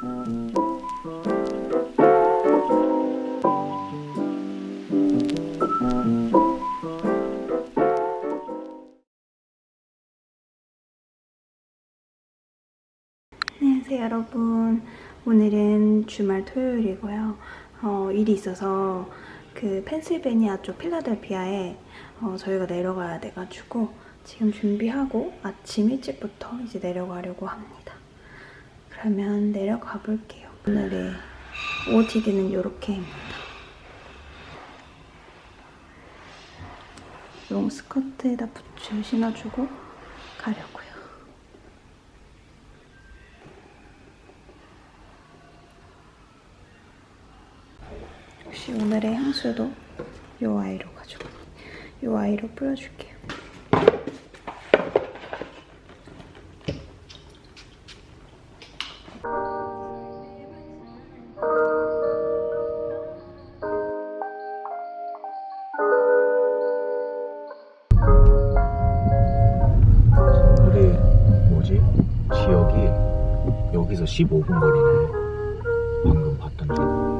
안녕하세요 여러분. 오늘은 주말 토요일이고요. 어, 일이 있어서 그 펜실베니아 쪽 필라델피아에 어, 저희가 내려가야 돼가지고 지금 준비하고 아침 일찍부터 이제 내려가려고 합니다 그러면 내려가 볼게요. 오늘의 OOTD는 이렇게입니다. 롱 스커트에다 부츠 신어주고 가려고요. 역시 오늘의 향수도 요 아이로 가지고 요 아이로 뿌려줄게요. 여기서 15분 거리네. 방금 봤던 중.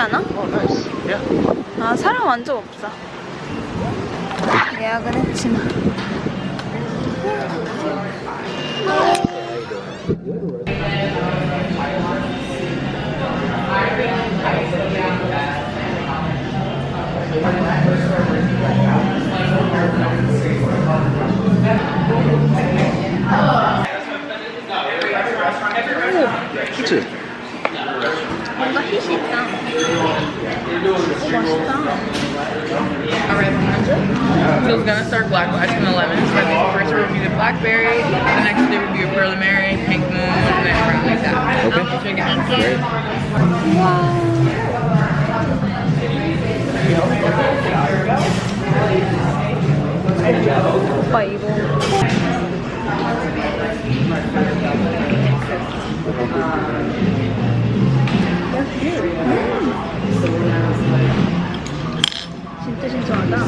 않아? 어, 나이스. 야. 아 사람 완전 없어. 예약은 했지만. 그치? 뭔가 핏이 있다. 오 맛있다. Alright, so it's gonna start black ice and lemon. So I think first we'll review the blackberry, the next day we'll review pearl mary, pink moon, and then around like that. Okay. Thank you. 오빠 이 거 진짜 신선하다.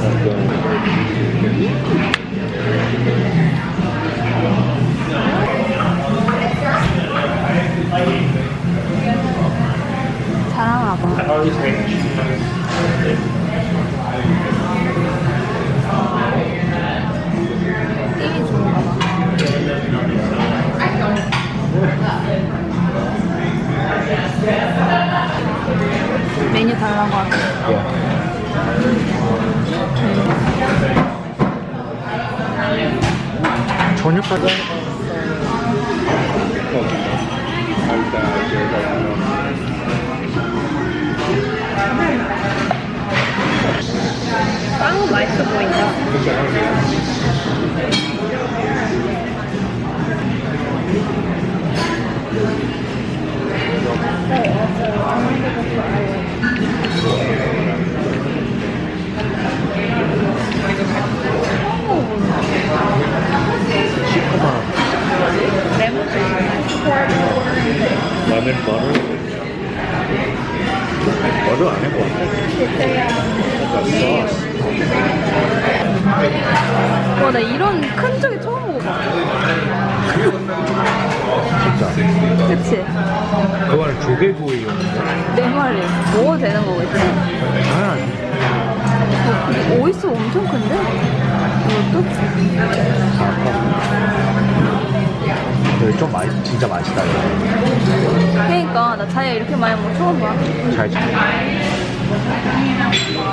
사 맛있어 보인다. 레몬 라면 버터 버터 안 해고. 와, 나 이런 큰 쪽이 처음 먹어봐. 진짜. 그치? 그거는 조개구이용인데. 내 말이. 먹어도 되는 거겠지? 당연하지. 어, 오이스 엄청 큰데? 이것도? 여기 좀 맛, 진짜 맛있다. 이거. 그러니까 나 자기가 이렇게 많이 거 처음 봐. 잘 참.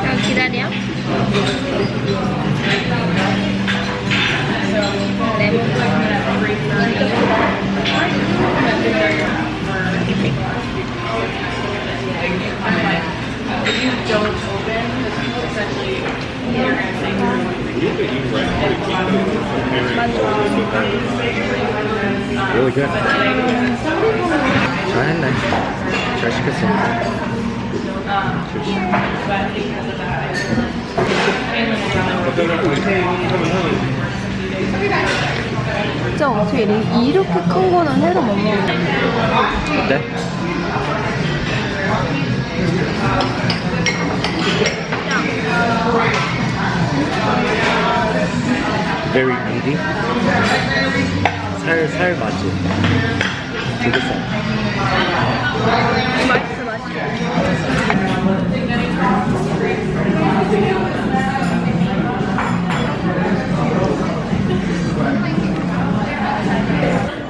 그냥 기다려. 네. Really good. 잘했네. 잘 시켰어. 진짜 어떻게 이- 이렇게 큰 거는 해도 못 먹는데. 어때? Very meaty. 살, 살 맞지? 되게 쌀. 맛있어, 맛있어.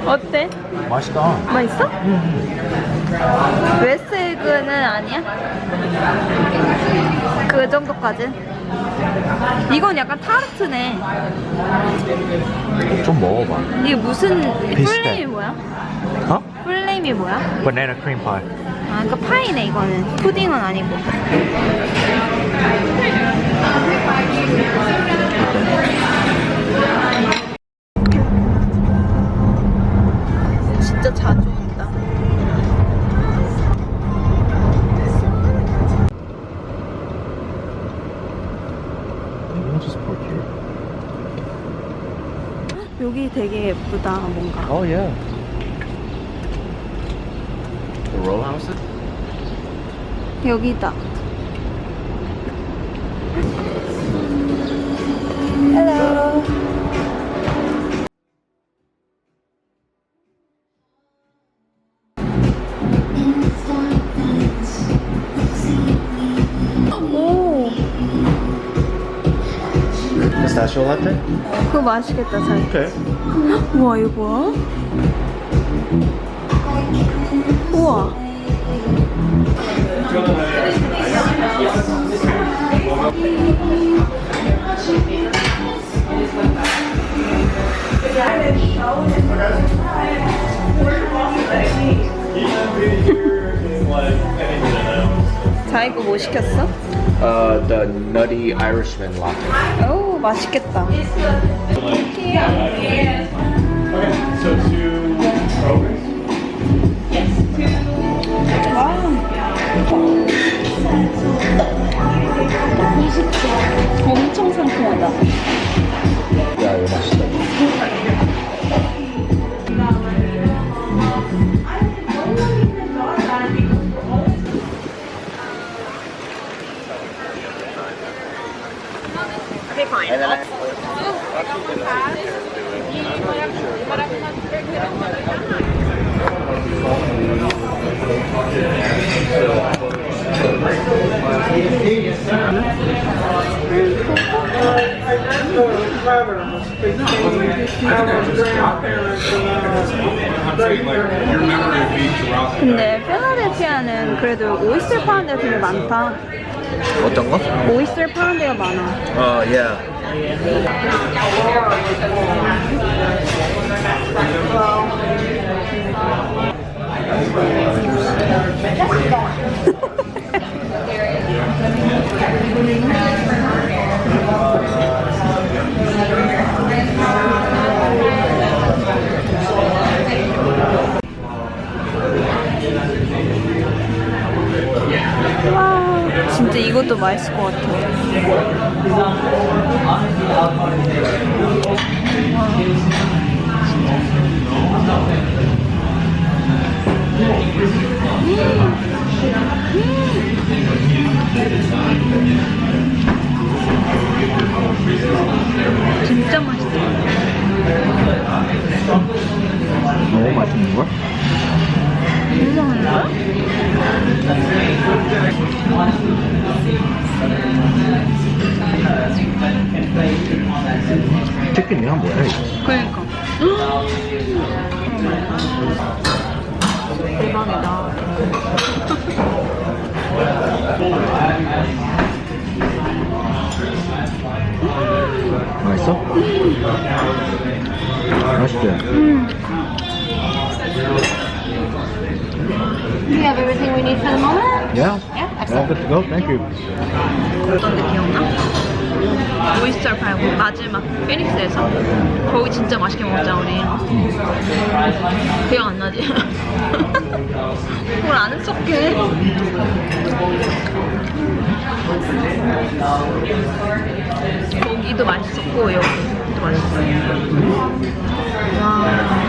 어때? 맛있다. 맛있어? 웨스에그는 아니야? 그 정도까진? 이건 약간 타르트네. 좀 먹어봐. 이게 무슨 비슷해. 플레임이 뭐야? 어? 플레임이 뭐야? Banana cream pie. 아, 그러니까 파이네 이거는. 푸딩은 아니고. 여기 되게 예쁘다 뭔가. Oh yeah. The row houses? 여기다. 그거 맛있겠다, 자기. Okay. 우와, 이거 뭐야? 우와. 자기 거뭐 시켰어? Uh, the nutty Irishman latte. 오, 맛있겠다. 엄청 상큼하다. 야, 이거 맛있 근데 필라델피아는 그래도 오이스터 파는 데가 되게 많다. 어떤 거? 오이스터 파는 데가 많아. 어, yeah. 와, 진짜 이것도 맛있을 것 같아. 음. 맛있어? 맛있지? Do you have everything we need for the moment? Yeah. Yeah, All excellent. good to go. Thank you. 어떤 데 기억나? 오이스터 팔고 마지막 피닉스에서 거기 진짜 맛있게 먹었잖아 우리 기억 안 나지? 뭘 아는 척해 거기도 맛있었고 여기도 맛있었어 와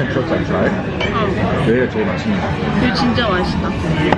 and chips I've tried, 여기가 제일 맛있는 것 같아. 이거 진짜 맛있다.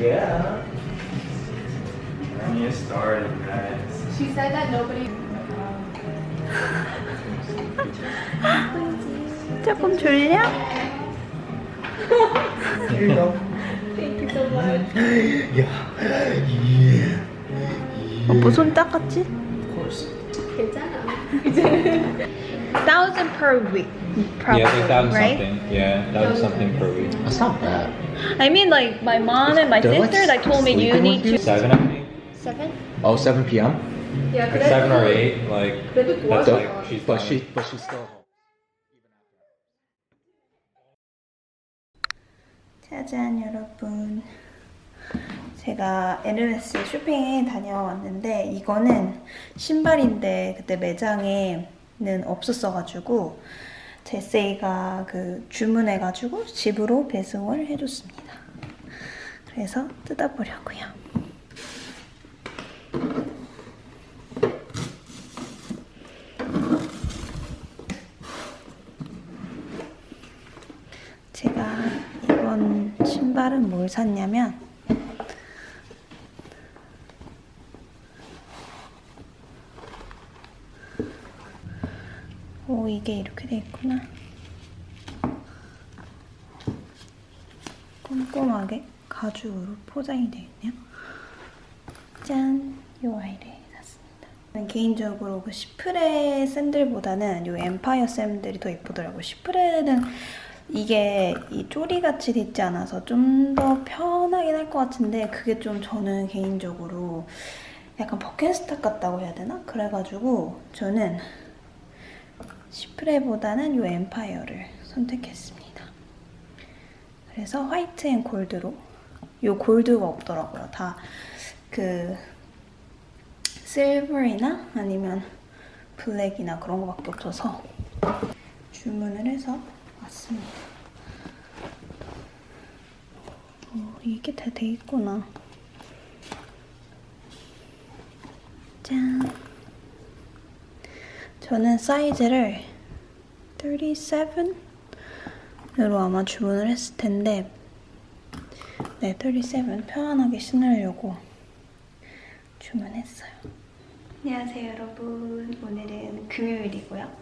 Yeah. You started, guys. She said that nobody. 조금 졸려? Here you go. Thank you so much. Yeah. Yeah. 오빠 손 닦았지? Of course. 괜찮아. Thousand per week, probably, yeah, like that was right? something. Yeah, that was something per week. That's not bad. I mean, like my mom and my They're, like, sister, like told me you sleeping need with you? to Seven, I think. seven. Oh, 7 p.m. Yeah, Like seven or eight. Like 그래도 that's 좋아서. like she's But she, but she's still home. 짜잔 여러분 제가 에르메스 쇼핑에 다녀왔는데 이거는 신발인데 그때 매장에는 없었어가지고 제세이가 그 주문해가지고 집으로 배송을 해줬습니다. 그래서 뜯어보려고요. 제가 이번 신발은 뭘 샀냐면 오 이게 이렇게 돼 있구나 꼼꼼하게 가죽으로 포장이 되어 있네요 짠! 요 아이를 샀습니다 개인적으로 그 시프레 샌들보다는 요 엠파이어 샌들이 더 예쁘더라고요. 시프레는 이게 이 쪼리같이 됐지 않아서 좀 더 편하긴 할 것 같은데 그게 좀 저는 개인적으로 약간 버켄스탁 같다고 해야 되나? 그래가지고 저는 시프레보다는 요 엠파이어를 선택했습니다. 그래서 화이트 앤 골드로 요 골드가 없더라고요. 다 그 실버이나 아니면 블랙이나 그런 거밖에 없어서 주문을 해서 왔습니다. 어, 이게 다 돼 있구나. 짠. 저는 사이즈를 37으로 아마 주문을 했을 텐데 네, 37 편안하게 신으려고 주문했어요. 안녕하세요, 여러분. 오늘은 금요일이고요.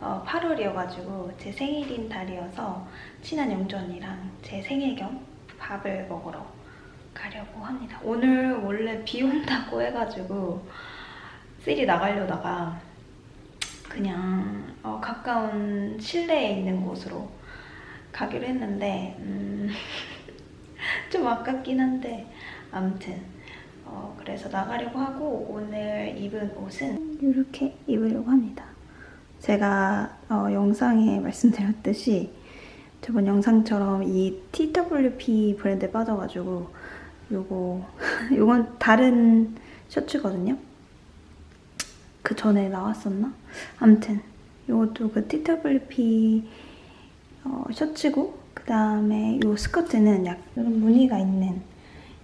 어, 8월이어가지고 제 생일인 달이어서 친한 영주 언니랑 제 생일 겸 밥을 먹으러 가려고 합니다. 오늘 원래 비 온다고 해가지고 쓰리 나가려다가 그냥 어, 가까운 실내에 있는 곳으로 가기로 했는데 음, 좀 아깝긴 한데 아무튼 어, 그래서 나가려고 하고 오늘 입은 옷은 이렇게 입으려고 합니다. 제가 어, 영상에 말씀드렸듯이 저번 영상처럼 이 TWP 브랜드에 빠져가지고 요거 요건 다른 셔츠거든요. 그 전에 나왔었나? 아무튼 요것도 그 TWP 어, 셔츠고 그 다음에 요 스커트는 약 이런 무늬가 있는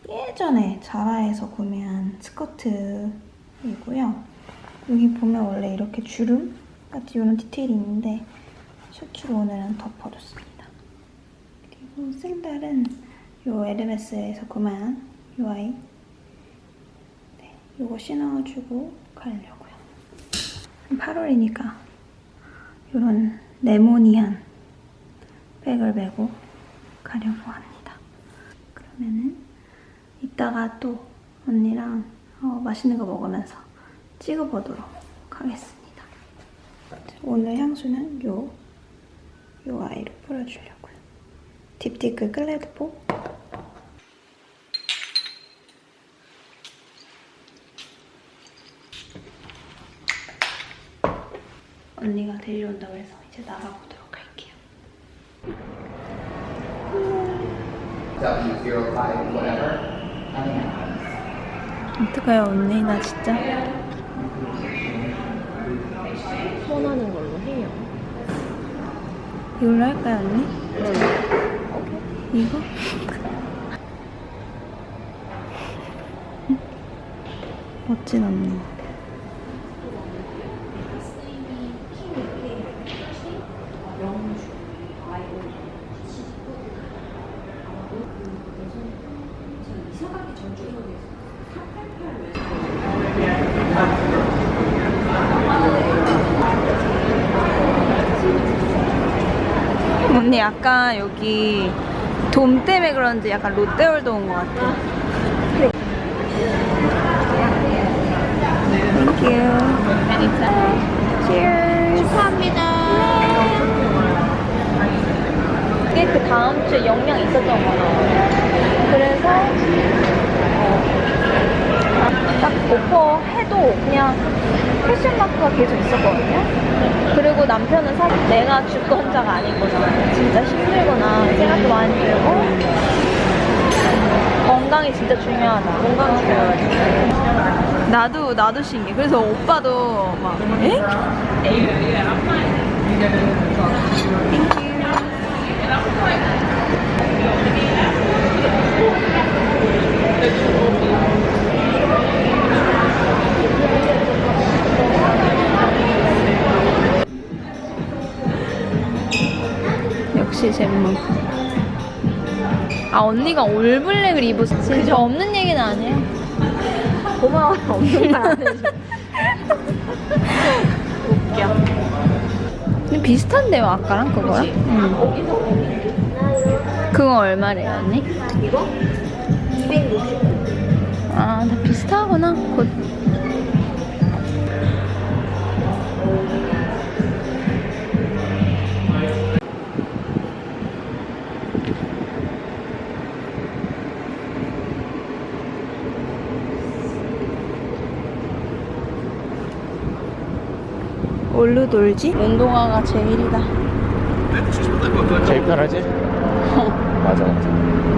예전에 자라에서 구매한 스커트이고요. 여기 보면 원래 이렇게 주름 같은 이런 디테일이 있는데 셔츠로 오늘은 덮어줬습니다. 그리고 생달은 요 에르메스에서 구매한 요 아이 네, 요거 신어주고 가려고요. 8월이니까 이런 레모니한 백을 메고 가려고 합니다. 그러면은 이따가 또 언니랑 어, 맛있는 거 먹으면서 찍어보도록 하겠습니다. 오늘 향수는 요, 요 아이로 뿌려주려고요. 딥티크 클레드포 언니가 데려온다고 해서 이제 나가보도록 할게요. 어떡해요 언니 나 진짜 원하는 걸로 해요. 이걸로 할까요 언니? 이거? 멋진 언니 약간 여기 돔 때문에 그런지 약간 롯데월드 온 것 같아. Thank you. Cheers. 축하합니다. 이게 그 다음 주에 영양 있었던 거잖아. 그래서 어, 딱 오퍼 해도 그냥 패션 마크가 계속 있었거든요. 그리고 남편은 사실 내가 주권자가 아닌 거잖아. 진짜 힘들거나 생각도 많이 들고 건강이 진짜 중요하다. 건강 중요하지. 나도 나도 신기해. 그래서 오빠도 막 에? 아 언니가 올블랙을 입었어. 진짜 없는 얘기는 아니에요. 고마워. 없는 말안 해줘. 웃겨. 근데 비슷한데요 아까랑 그거야? 응. 그거 얼마래요 언니? 이거? 260. 아, 다 비슷하구나. 곧. 뭘로 놀지? 운동화가 제일이다. 제일 편하지? 맞아 맞아